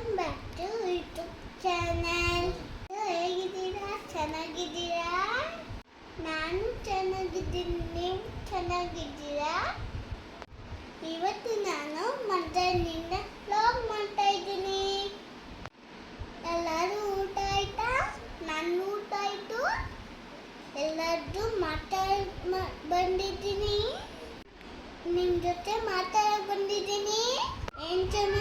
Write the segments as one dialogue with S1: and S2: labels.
S1: Welcome back to YouTube channel ಹೇಗಿದ್ದೀರಾ? ಚೆನ್ನಾಗಿದ್ದೀರಾ? ನಾನು ಚೆನ್ನಾಗಿದ್ದೀನಿ. ನೀವು ಚೆನ್ನಾಗಿದ್ದೀರಾ? ಇವತ್ತು ನಾನು ಮಧ್ಯಾಹ್ನದಿಂದ ಬ್ಲಾಗ್ ಮಾಡ್ತಾ ಇದ್ದೀನಿ. ಎಲ್ಲರೂ ಊಟ ಆಯಿತಾ? ನನ್ನ ಊಟ ಆಯಿತು. ಎಲ್ಲರದ್ದು ಮಾತಾಡ ಬಂದಿದ್ದೀನಿ. ನಿಮ್ಮ ಜೊತೆ ಮಾತಾಡ ಬಂದಿದ್ದೀನಿ. ಏನು ಚೆನ್ನಾಗಿ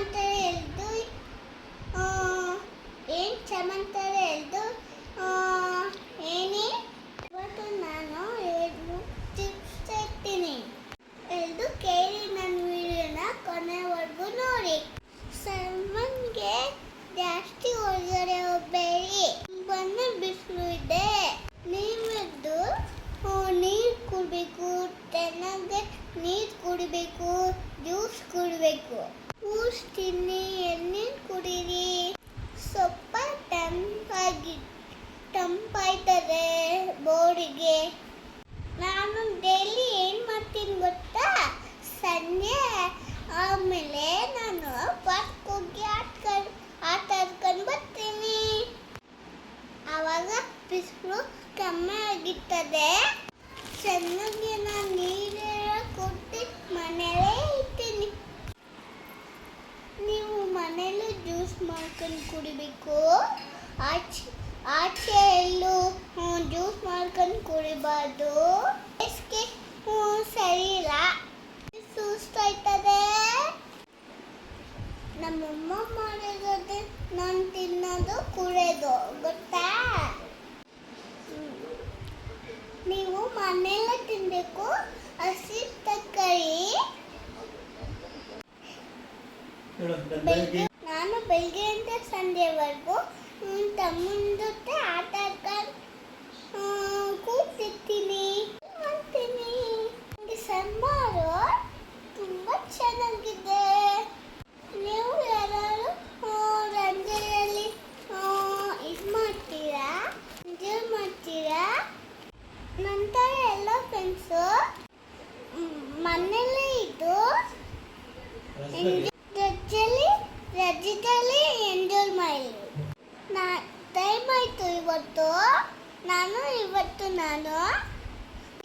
S1: ನೀರು ಕುಡಿಬೇಕು ಜ್ಯೂಸ್ ಕುಡಬೇಕು. ಜ್ಯೂಸ್ ತಿನ್ನಿ, ಎಣ್ಣೆ ಕುಡೀರಿ. ಸೊಪ್ಪ ತಂಪಾಗಿ, ತಂಪಾಯ್ತದೆ ಬೋಡಿಗೆ ನಾನು ಡೈಲಿ ಏನು ಮಾಡ್ತೀನಿ ಗೊತ್ತಾ? ಸಂಜೆ ಆಮೇಲೆ ನಾನು ಪಾರ್ಕ್ ಹೋಗಿ ಆಟ್ಕೊಂಡು ಆಟ ಆಡ್ಕೊಂಡು ಬರ್ತೀನಿ. ಆವಾಗ ಬಿಸಿಲು ಕಮ್ಮಿ ಆಗಿರ್ತದೆ. ಚೆನ್ನಾಗಿ ನಾನು ನೀರೆಲ್ಲ ಮಾಡಿರೋದು ನಾನು ತಿನ್ನೋದು ಕುಡಿಯೋದು ಗೊತ್ತಾ? ನೀವು ಮನೆಯಲ್ಲೇ ತಿನ್ನಬೇಕು ಹಸಿ ತರಕಾರಿ. ನಾನು ಬೆಳಗ್ಗೆಯಿಂದ ಸಂಜೆವರೆಗೂ ತಮ್ಮನ ಫ್ರೆಂಡ್ಸು ಮನೇಲಿ ಇದ್ದು ರಜಲ್ಲಿ ರಜದಲ್ಲಿ ಎಂಜಾಯ್ ಮಾಡಿ. ನಾ ಟೈಮ್ ಆಯಿತು ಇವತ್ತು. ನಾನು ಇವತ್ತು ನಾನು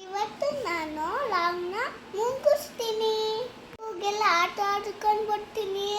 S1: ಇವತ್ತು ನಾನು ರಾಮ್ನ ಮುಗಿಸ್ತೀನಿ. ಹೋಗೆಲ್ಲ ಆಟ ಆಡ್ಕೊಂಡು ಬರ್ತೀನಿ.